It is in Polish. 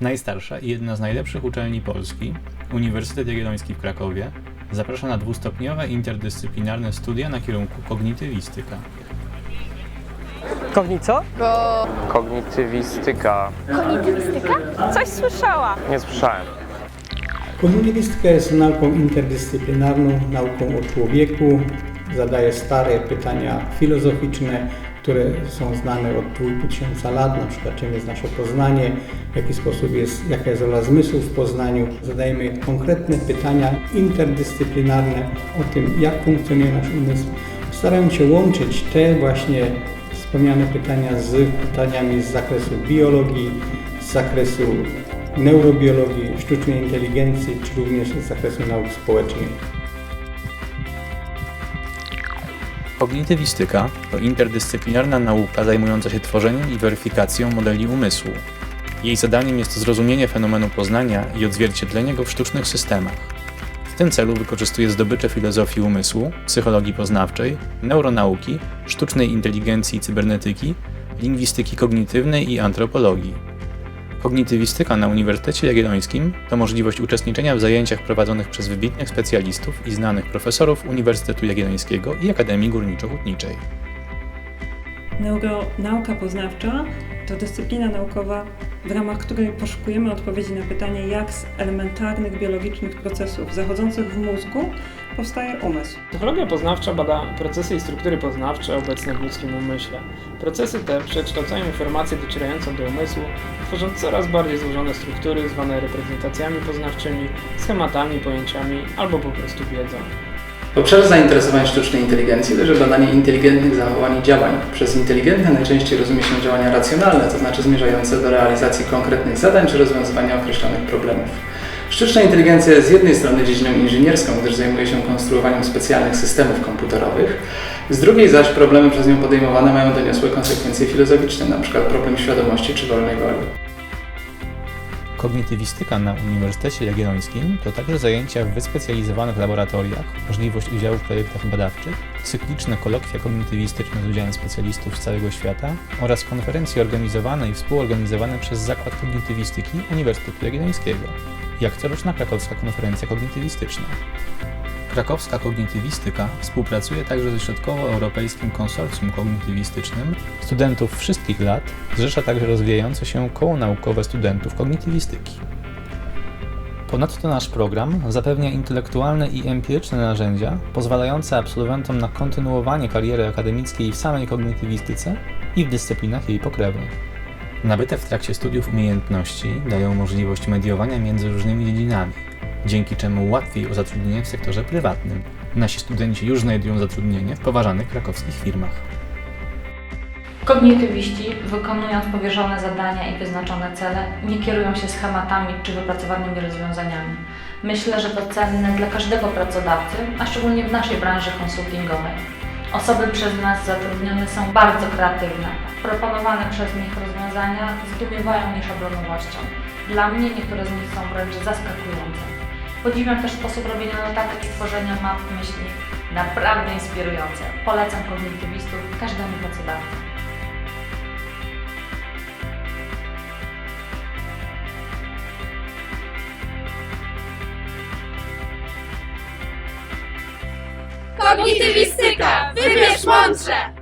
Najstarsza i jedna z najlepszych uczelni Polski, Uniwersytet Jagielloński w Krakowie, zaprasza na dwustopniowe interdyscyplinarne studia na kierunku kognitywistyka. Kognico? Kognitywistyka. Kognitywistyka? Coś słyszała. Nie słyszałem. Kognitywistyka jest nauką interdyscyplinarną, nauką o człowieku. Zadaje stare pytania filozoficzne, które są znane od 2500 lat, na przykład czym jest nasze poznanie, w jaki sposób jest, jaka jest rola zmysłów w poznaniu. Zadajemy konkretne pytania interdyscyplinarne o tym, jak funkcjonuje nasz umysł. Staramy się łączyć te właśnie wspomniane pytania z pytaniami z zakresu biologii, z zakresu neurobiologii, sztucznej inteligencji, czy również z zakresu nauk społecznych. Kognitywistyka to interdyscyplinarna nauka zajmująca się tworzeniem i weryfikacją modeli umysłu. Jej zadaniem jest zrozumienie fenomenu poznania i odzwierciedlenie go w sztucznych systemach. W tym celu wykorzystuje zdobycze filozofii umysłu, psychologii poznawczej, neuronauki, sztucznej inteligencji i cybernetyki, lingwistyki kognitywnej i antropologii. Kognitywistyka na Uniwersytecie Jagiellońskim to możliwość uczestniczenia w zajęciach prowadzonych przez wybitnych specjalistów i znanych profesorów Uniwersytetu Jagiellońskiego i Akademii Górniczo-Hutniczej. Neuronauka poznawcza to dyscyplina naukowa, w ramach której poszukujemy odpowiedzi na pytanie, jak z elementarnych biologicznych procesów zachodzących w mózgu powstaje umysł. Psychologia poznawcza bada procesy i struktury poznawcze obecne w ludzkim umyśle. Procesy te przekształcają informacje docierające do umysłu, tworząc coraz bardziej złożone struktury zwane reprezentacjami poznawczymi, schematami, pojęciami albo po prostu wiedzą. W obszarze zainteresowań sztucznej inteligencji leży badanie inteligentnych zachowań i działań. Przez inteligentne najczęściej rozumie się działania racjonalne, to znaczy zmierzające do realizacji konkretnych zadań czy rozwiązywania określonych problemów. Sztuczna inteligencja jest z jednej strony dziedziną inżynierską, gdyż zajmuje się konstruowaniem specjalnych systemów komputerowych, z drugiej zaś problemy przez nią podejmowane mają doniosłe konsekwencje filozoficzne, np. problem świadomości czy wolnej woli. Kognitywistyka na Uniwersytecie Jagiellońskim to także zajęcia w wyspecjalizowanych laboratoriach, możliwość udziału w projektach badawczych, cykliczne kolokwia kognitywistyczne z udziałem specjalistów z całego świata oraz konferencje organizowane i współorganizowane przez Zakład Kognitywistyki Uniwersytetu Jagiellońskiego, jak coroczna krakowska konferencja kognitywistyczna. Krakowska Kognitywistyka współpracuje także ze Środkowoeuropejskim Konsorcjum Kognitywistycznym. Studentów wszystkich lat zrzesza także rozwijające się koło naukowe studentów kognitywistyki. Ponadto nasz program zapewnia intelektualne i empiryczne narzędzia pozwalające absolwentom na kontynuowanie kariery akademickiej w samej kognitywistyce i w dyscyplinach jej pokrewnych. Nabyte w trakcie studiów umiejętności dają możliwość mediowania między różnymi dziedzinami, dzięki czemu łatwiej o zatrudnienie w sektorze prywatnym. Nasi studenci już znajdują zatrudnienie w poważanych krakowskich firmach. Kognitywiści, wykonując powierzone zadania i wyznaczone cele, nie kierują się schematami czy wypracowanymi rozwiązaniami. Myślę, że to cenne dla każdego pracodawcy, a szczególnie w naszej branży konsultingowej. Osoby przez nas zatrudnione są bardzo kreatywne. Proponowane przez nich rozwiązania zdumiewają mnie szablonowością. Dla mnie niektóre z nich są wręcz zaskakujące. Podziwiam też sposób robienia notatek i tworzenia map myśli. Naprawdę inspirujące. Polecam kognitywistów każdemu pracodawcy. Kognitywistyka! Wybierz mądrze!